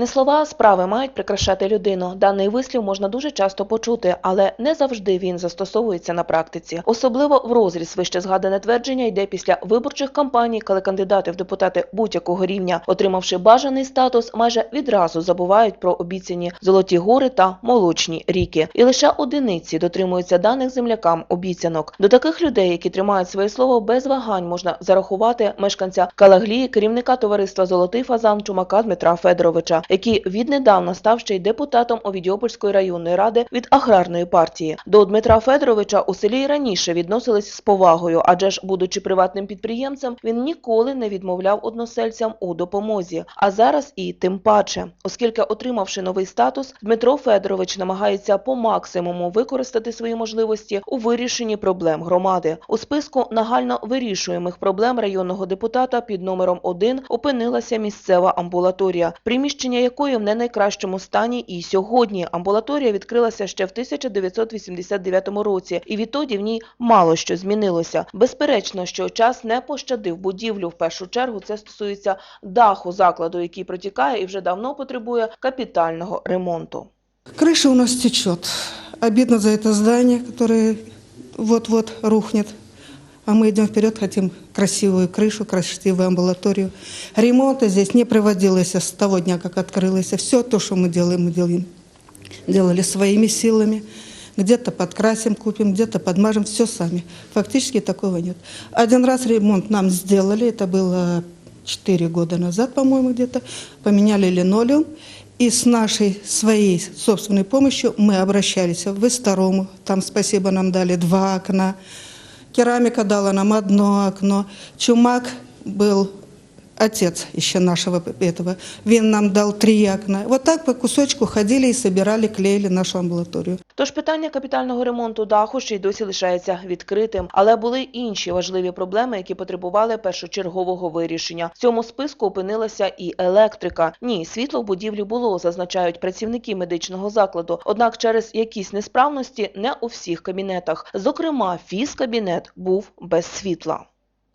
Не слова, а справи мають прикрашати людину. Даний вислів можна дуже часто почути, але не завжди він застосовується на практиці. Особливо в розріз вище згадане твердження йде після виборчих кампаній, коли кандидати в депутати будь-якого рівня, отримавши бажаний статус, майже відразу забувають про обіцяні золоті гори та молочні ріки. І лише одиниці дотримуються даних землякам обіцянок. До таких людей, які тримають своє слово без вагань, можна зарахувати мешканця Калаглії, керівника товариства Золотий фазан Чумака Дмитра Федоровича, який віднедавна став ще й депутатом Овідіопольської районної ради від аграрної партії. До Дмитра Федоровича у селі й раніше відносились з повагою, адже ж, будучи приватним підприємцем, він ніколи не відмовляв односельцям у допомозі. А зараз і тим паче, оскільки отримавши новий статус, Дмитро Федорович намагається по максимуму використати свої можливості у вирішенні проблем громади. У списку нагально вирішуємих проблем районного депутата під номером 1 опинилася місцева амбулаторія, приміщення якої в не найкращому стані і сьогодні. Амбулаторія відкрилася ще в 1989 році, і відтоді в ній мало що змінилося. Безперечно, що час не пощадив будівлю. В першу чергу це стосується даху закладу, який протікає і вже давно потребує капітального ремонту. Крыша у нас течет. Обидно за это здание, которое вот-вот рухнет. А мы идем вперед, хотим красивую крышу, красивую амбулаторию. Ремонта здесь не проводилось с того дня, как открылось. Все то, что мы делаем, мы делаем, делали своими силами. Где-то подкрасим, купим, где-то подмажем, все сами. Фактически такого нет. Один раз ремонт нам сделали, это было 4 года назад, по-моему, где-то. Поменяли линолеум. И с нашей своей собственной помощью мы обращались в Исторому. Там, спасибо, нам дали два окна. Керамика дала нам одно окно. Чумак был отец еще нашего этого. Він нам дал три окна. Вот так по кусочку ходили и собирали, клеили нашу амбулаторию. Тож питання капітального ремонту даху ще й досі лишається відкритим, але були інші важливі проблеми, які потребували першочергового вирішення. В цьому списку опинилася і електрика. Ні, світло в будівлі було, зазначають працівники медичного закладу. Однак через якісь несправності не у всіх кабінетах. Зокрема, фізкабінет був без світла.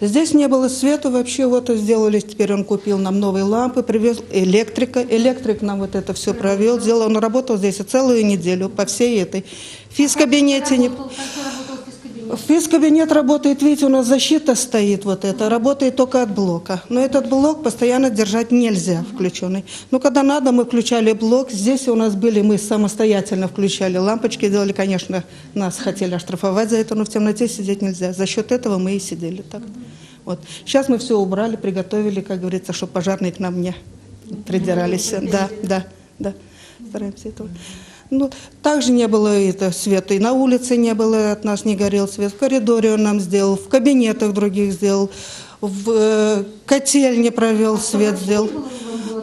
Здесь не было света вообще, вот сделали, теперь он купил нам новые лампы, привез электрика, электрик нам вот это все провел, сделал, он работал здесь целую неделю по всей этой. В физкабинете не... В физкабинет работает, видите, у нас защита стоит вот это, работает только от блока. Но этот блок постоянно держать нельзя включенный. Ну, когда надо, мы включали блок. Здесь у нас были, мы самостоятельно включали лампочки, делали, конечно, нас хотели оштрафовать за это, но в темноте сидеть нельзя. За счет этого мы и сидели так. Вот. Сейчас мы все убрали, приготовили, как говорится, чтобы пожарные к нам не придирались. Да, да, да. Стараемся этого. Ну, также не было это света, и на улице не было, от нас не горел свет, в коридоре он нам сделал, в кабинетах других сделал, в э, котельне провел свет, сделал.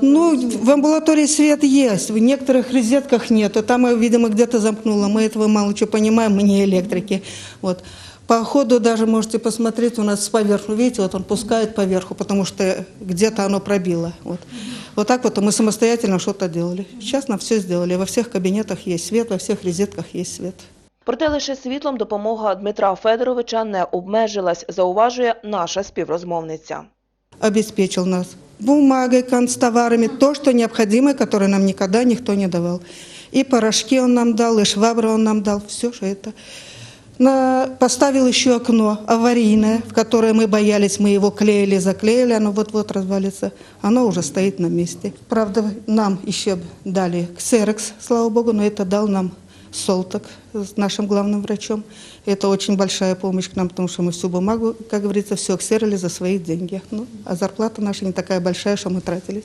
Ну, в амбулатории свет есть, в некоторых розетках нет, а там, видимо, где-то замкнуло, мы этого мало что понимаем, мы не электрики, вот. По ходу даже можете посмотреть, у нас поверху, видите, вот он пускает поверху, потому что где-то оно пробило. Вот. вот так вот мы самостоятельно что-то делали. Сейчас нам все сделали. Во всех кабинетах есть свет, во всех розетках есть свет. Проте лише світлом допомога Дмитра Федоровича не обмежилась, зауважує наша співрозмовниця. Обеспечил нас бумагой, канцтоварами, то, что необходимое, которое нам никогда никто не давал. И порошки он нам дал, и швабры он нам дал, все же это. На, поставил еще окно аварийное, в которое мы боялись, мы его клеили, заклеили, оно вот-вот развалится. Оно уже стоит на месте. Правда, нам еще дали ксерокс, слава богу, но это дал нам Солток с нашим главным врачом. Это очень большая помощь к нам, потому что мы всю бумагу, как говорится, все ксерили за свои деньги. Ну, а зарплата наша не такая большая, что мы тратились.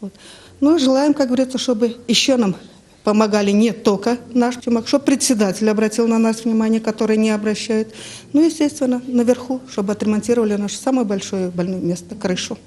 Вот. Ну желаем, как говорится, чтобы еще нам помогали не только наш чумак, чтобы председатель обратил на нас внимание, который не обращает. Ну, естественно, наверху, чтобы отремонтировали наше самое большое больное место, крышу.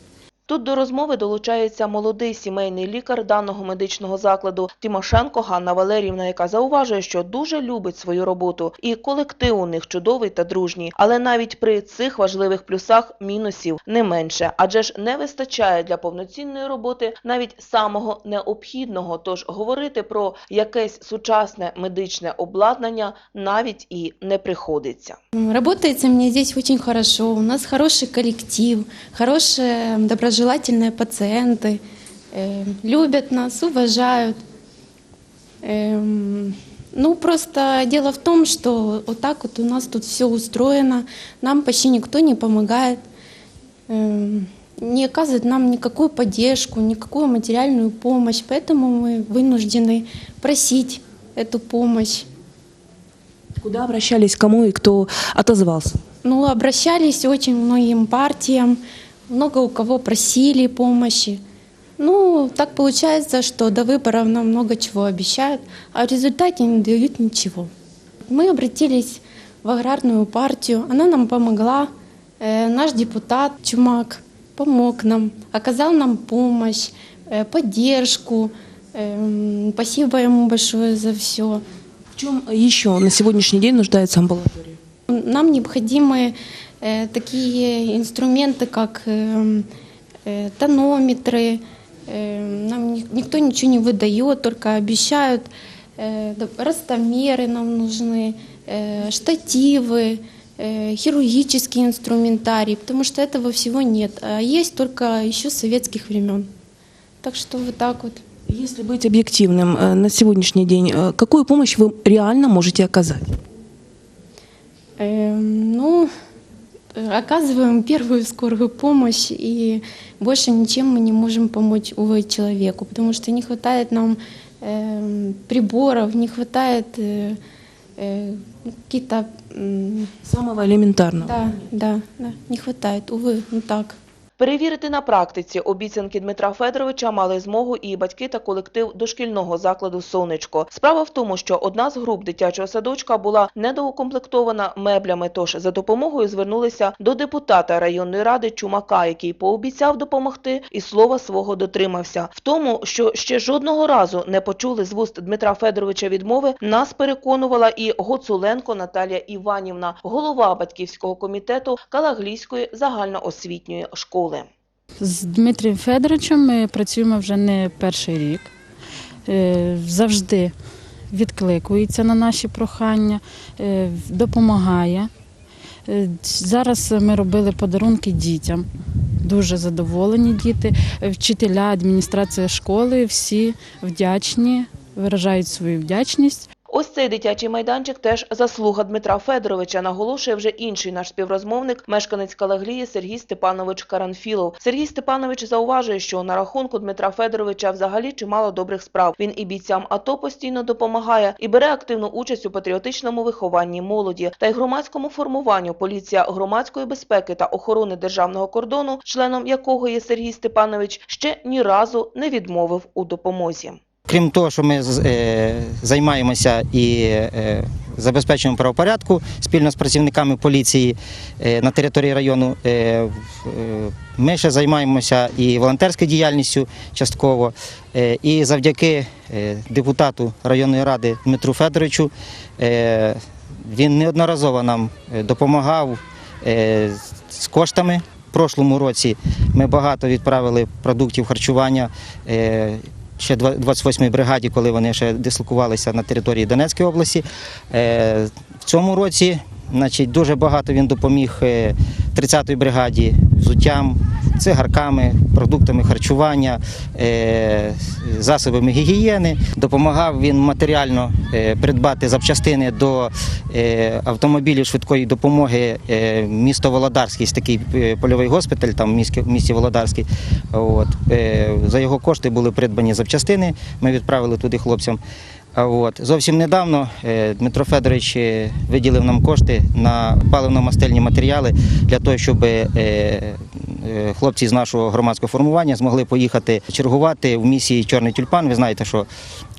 Тут до розмови долучається молодий сімейний лікар даного медичного закладу Тимошенко Ганна Валеріївна, яка зауважує, що дуже любить свою роботу, і колектив у них чудовий та дружній. Але навіть при цих важливих плюсах мінусів не менше, адже ж не вистачає для повноцінної роботи навіть самого необхідного. Тож говорити про якесь сучасне медичне обладнання навіть і не приходиться. Работается мне здесь очень хорошо. У нас хороший коллектив, хорошие доброжелательные пациенты. э, любят нас, уважают. Эм, Ну, просто дело в том, что вот так вот у нас тут все устроено, нам почти никто не помогает, эм, не оказывает нам никакую поддержку, никакую материальную помощь, поэтому мы вынуждены просить эту помощь. Куда обращались, кому и кто отозвался? Ну, обращались очень многим партиям, много у кого просили помощи. Ну, так получается, что до выборов нам много чего обещают, а в результате не дают ничего. Мы обратились в аграрную партию, она нам помогла. Э, наш депутат Чумак помог нам, оказал нам помощь, э, поддержку. Эм, спасибо ему большое за все. В чем еще на сегодняшний день нуждается амбулатория? Нам необходимы э, такие инструменты, как э, э, тонометры. Э, нам ни- никто ничего не выдает, только обещают. Э, да- ростомеры нам нужны, э, штативы, э, хирургический инструментарий, потому что этого всего нет. А есть только еще с советских времен. Так что вот так вот. Если быть объективным, э, на сегодняшний день э, какую помощь вы реально можете оказать? Эм, ну, э, оказываем первую скорую помощь, и больше ничем мы не можем помочь увы, человеку, потому что не хватает нам эм, приборов, не хватает э, э, какие-то... м, Самого елементарного. Да, да, да, не хватает, увы, ну так. Перевірити на практиці обіцянки Дмитра Федоровича мали змогу і батьки та колектив дошкільного закладу «Сонечко». Справа в тому, що одна з груп дитячого садочка була недоукомплектована меблями, тож за допомогою звернулися до депутата районної ради Чумака, який пообіцяв допомогти і слова свого дотримався. В тому, що ще жодного разу не почули з вуст Дмитра Федоровича відмови, нас переконувала і Гоцуленко Наталія Іванівна, голова батьківського комітету Калаглійської загальноосвітньої школи. З Дмитрієм Федоровичем ми працюємо вже не перший рік. Е, Завжди відкликується на наші прохання, е, допомагає. Е, Зараз ми робили подарунки дітям. Дуже задоволені діти. Вчителя, адміністрація школи, всі вдячні, виражають свою вдячність. Ось цей дитячий майданчик теж заслуга Дмитра Федоровича, наголошує вже інший наш співрозмовник, мешканець Калаглії Сергій Степанович Каранфілов. Сергій Степанович зауважує, що на рахунку Дмитра Федоровича взагалі чимало добрих справ. Він і бійцям АТО постійно допомагає, і бере активну участь у патріотичному вихованні молоді та й громадському формуванню поліція громадської безпеки та охорони державного кордону, членом якого є Сергій Степанович, ще ні разу не відмовив у допомозі. Крім того, що ми е, займаємося і е, забезпечуємо правопорядку спільно з працівниками поліції е, на території району, ми ще займаємося і волонтерською діяльністю частково. І завдяки депутату районної ради Дмитру Федоровичу він неодноразово нам допомагав з коштами. В прошлому році ми багато відправили продуктів харчування. Ще 28-й бригаді, коли вони ще дислокувалися на території Донецької області. Е, В цьому році значить, дуже багато він допоміг е, 30-й бригаді взуттям, цигарками, продуктами харчування, е, засобами гігієни. Допомагав він матеріально е, придбати запчастини до е, автомобілів швидкої допомоги е, місто Володарський, такий е, польовий госпіталь, там в місті, Володарський. От. Е, За його кошти були придбані запчастини. Ми відправили туди хлопцям. От. Зовсім недавно е, Дмитро Федорович е, виділив нам кошти на паливно-мастильні матеріали для того, щоб е, хлопці з нашого громадського формування змогли поїхати чергувати в місії Чорний тюльпан. Ви знаєте, що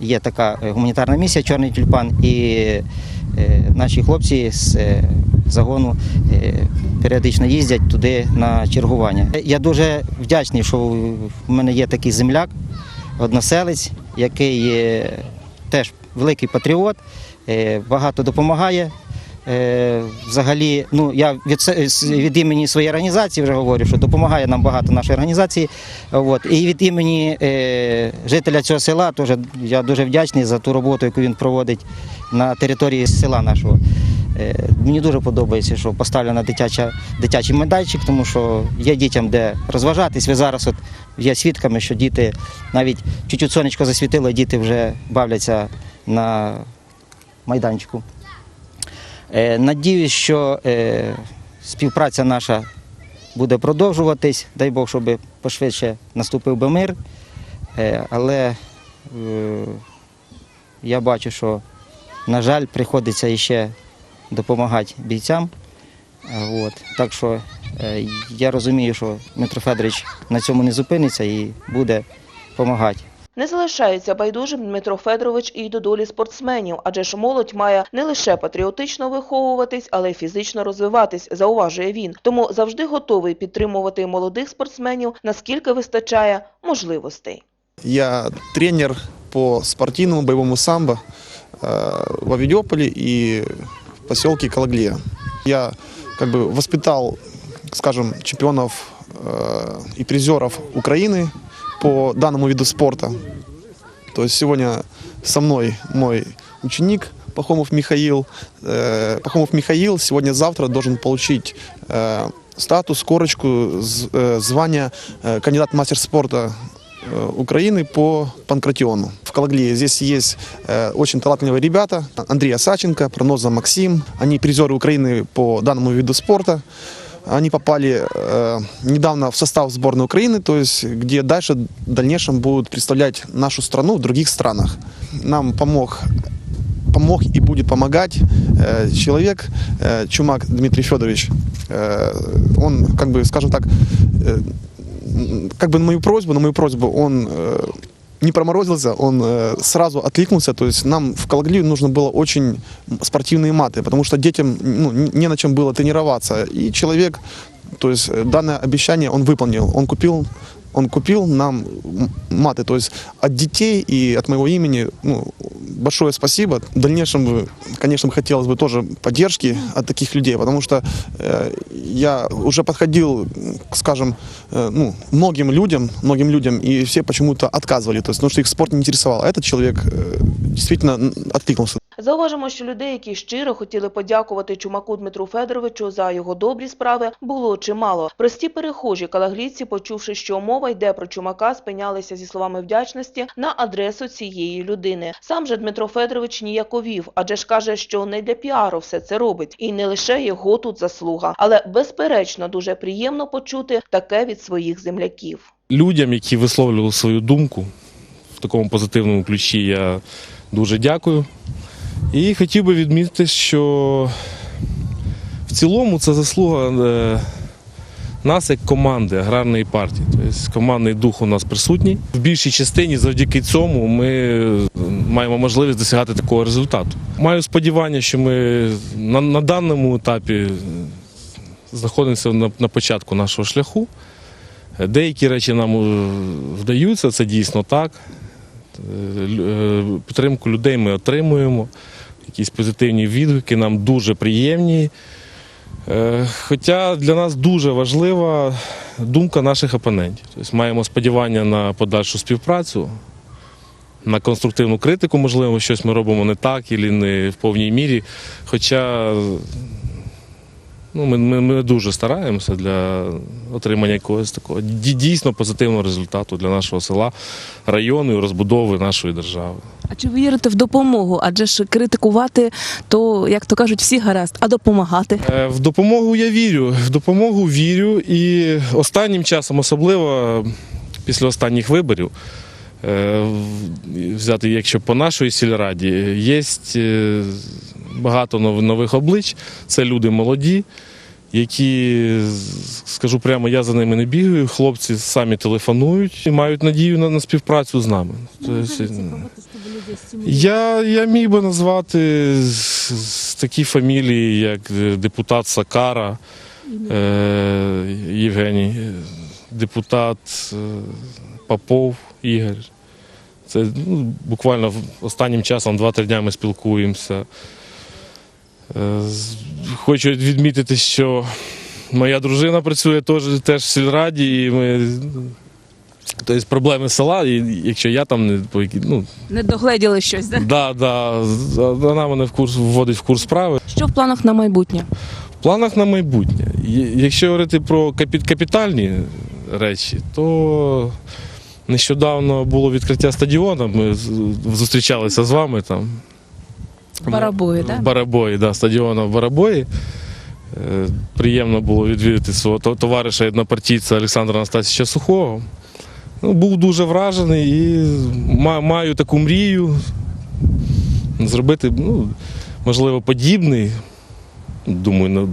є така гуманітарна місія Чорний тюльпан, і наші хлопці з загону періодично їздять туди на чергування. Я дуже вдячний, що в мене є такий земляк, односелець, який теж великий патріот, е, багато допомагає. Е, Взагалі, ну я від, від імені своєї організації вже говорю, що допомагає нам багато нашої організації. От. І від імені е, жителя цього села теж я дуже вдячний за ту роботу, яку він проводить на території села нашого. Е, Мені дуже подобається, що поставлена дитяча, дитячий майданчик, тому що є дітям де розважатись. Ви зараз от є свідками, що діти навіть чуть-чуть сонечко засвітило, діти вже бавляться на майданчику. Е, Надіюсь, що е, співпраця наша буде продовжуватись. Дай Бог, щоб пошвидше наступив би мир. Але я бачу, що, на жаль, приходиться іще допомагати бійцям. Е, От. Так що е, я розумію, що Дмитро Федорович на цьому не зупиниться і буде допомагати. Не залишається байдужим Дмитро Федорович і до долі спортсменів, адже ж молодь має не лише патріотично виховуватись, але й фізично розвиватись, зауважує він. Тому завжди готовий підтримувати молодих спортсменів, наскільки вистачає можливостей. Я тренер по спортивному боевому самбо э, в Авидиополе и в поселке Калаглия. Я как бы воспитал, скажем, чемпионов э, и призеров Украины по данному виду спорта. То есть сегодня со мной мой ученик Пахомов Михаил. Э, Пахомов Михаил сегодня-завтра должен получить э, статус, корочку, звание кандидат мастер спорта Украины по панкратиону. В Калаглии здесь есть э, очень талантливые ребята. Андрей Осаченко, Проноза Максим. Они призеры Украины по данному виду спорта. Они попали э, недавно в состав сборной Украины, то есть где дальше в дальнейшем будут представлять нашу страну в других странах. Нам помог помог и будет помогать э, человек, э, Чумак Дмитрий Федорович. Э, он, как бы, скажем так, э, как бы на мою просьбу, на мою просьбу он э, не проморозился, он э, сразу откликнулся. То есть нам в Калаглию нужно было очень спортивные маты, потому что детям ну, н- не на чем было тренироваться. И человек, то есть э, данное обещание он выполнил. Он купил он купил нам маты. То есть от детей и от моего имени ну, большое спасибо. В дальнейшем, конечно, хотелось бы тоже поддержки от таких людей, потому что э, я уже подходил, скажем, э, ну, многим людям, многим людям, и все почему-то отказывали, то есть, потому что их спорт не интересовал. А этот человек э, действительно откликнулся. Зауважимо, що людей, які щиро хотіли подякувати Чумаку Дмитру Федоровичу за його добрі справи, було чимало. Прості перехожі калаглійці, почувши, що мова йде про Чумака, спинялися зі словами вдячності на адресу цієї людини. Сам же Дмитро Федорович ніяковів, адже ж каже, що не для піару все це робить, і не лише його тут заслуга, але безперечно дуже приємно почути таке від своїх земляків. людям, які висловлювали свою думку в такому позитивному ключі, я дуже дякую. І хотів би відмітити, що в цілому це заслуга е, нас як команди аграрної партії. Тобто командний дух у нас присутній. В більшій частині завдяки цьому ми маємо можливість досягати такого результату. Маю сподівання, що ми на, на даному етапі знаходимося на, на початку нашого шляху. Деякі речі нам вдаються, це дійсно так. Е, е, Підтримку людей ми отримуємо, якісь позитивні відгуки нам дуже приємні. Е, Хоча для нас дуже важлива думка наших опонентів. Тобто маємо сподівання на подальшу співпрацю, на конструктивну критику, можливо, щось ми робимо не так і не в повній мірі. Хоча ну, ми, ми, ми дуже стараємося для отримання якогось такого ді- дійсно позитивного результату для нашого села, району і розбудови нашої держави. А чи ви вірите в допомогу? Адже ж критикувати, то як то кажуть, всі гаразд, а допомагати. Е, В допомогу я вірю. В допомогу вірю. І останнім часом, особливо після останніх виборів, е, взяти, якщо по нашій сільраді, є е, багато нов- нових облич. Це люди молоді, які, скажу прямо, я за ними не бігаю. Хлопці самі телефонують і мають надію на, на співпрацю з нами. Тобто, я, я міг би назвати такі фамілії, як е, депутат Сакара е, Євгеній, е, депутат е, Попов Ігор. Це ну, буквально в- останнім часом 2-3 дня ми спілкуємося. Е, Хочу відмітити, що моя дружина працює теж, теж в сільраді, і ми. Тобто проблеми села, і якщо я там не ну, Не догледіли щось, да? Да, да. Вона мене в курс вводить в курс справи. Що в планах на майбутнє? В планах на майбутнє. Якщо говорити про капітальні речі, то нещодавно було відкриття стадіону. Ми зустрічалися з вами там. В Барабої, В так? Барабої, да, стадіону в Барабої. Е, Приємно було відвідати свого товариша однопартійця Олександра Анастасійовича Сухого. Ну, був дуже вражений і маю таку мрію зробити, ну, можливо, подібний. Думаю,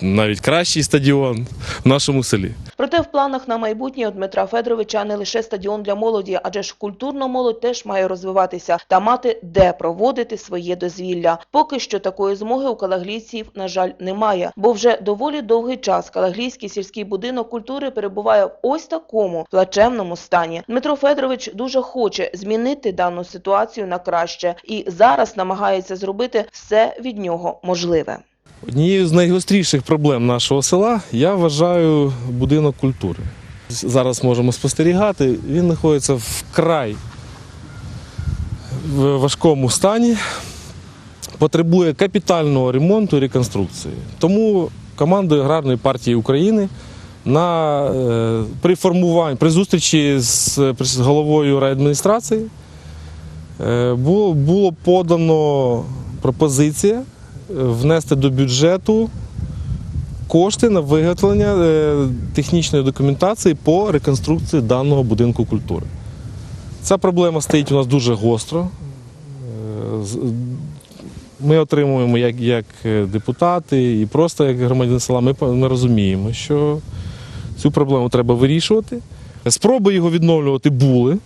навіть кращий стадіон в нашому селі. Проте в планах на майбутнє у Дмитра Федоровича не лише стадіон для молоді, адже ж культурна молодь теж має розвиватися та мати де проводити своє дозвілля. Поки що такої змоги у калаглійців, на жаль, немає, бо вже доволі довгий час Калаглійський сільський будинок культури перебуває в ось такому плачевному стані. Дмитро Федорович дуже хоче змінити дану ситуацію на краще і зараз намагається зробити все від нього можливе. Однією з найгостріших проблем нашого села я вважаю будинок культури. Зараз можемо спостерігати, він знаходиться вкрай в важкому стані, потребує капітального ремонту і реконструкції. Тому командою Аграрної партії України на, е, при формуванні, при зустрічі з, з головою райадміністрації е, було, було подано пропозиція внести до бюджету кошти на виготовлення е, технічної документації по реконструкції даного будинку культури. Ця проблема стоїть у нас дуже гостро. Е, Ми отримуємо як, як е, депутати і просто як громадяни села, ми, ми розуміємо, що цю проблему треба вирішувати. Спроби його відновлювати були.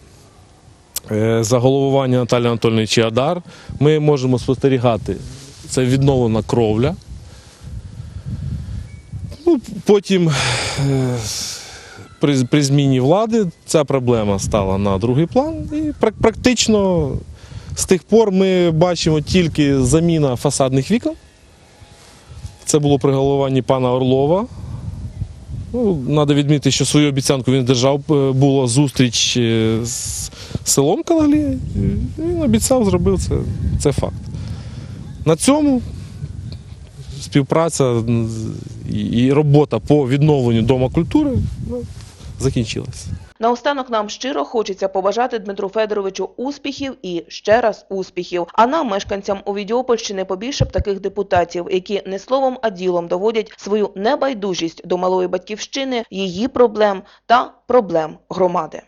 За головування Наталі Анатольовної Чіадар ми можемо спостерігати це відновлена кровля. Ну, потім е, при, при зміні влади ця проблема стала на другий план. І практично з тих пор ми бачимо тільки заміна фасадних вікон. Це було при головуванні пана Орлова. Ну, Треба відмітити, що свою обіцянку він держав. Е, Була зустріч е, з селом Калаглія. Він обіцяв, зробив це. Це факт. На цьому співпраця і- робота по відновленню Дома культури ну, закінчилася. Наостанок нам щиро хочеться побажати Дмитру Федоровичу успіхів і ще раз успіхів. А нам, мешканцям Овідіопольщини, побільше б таких депутатів, які не словом, а ділом доводять свою небайдужість до малої батьківщини, її проблем та проблем громади.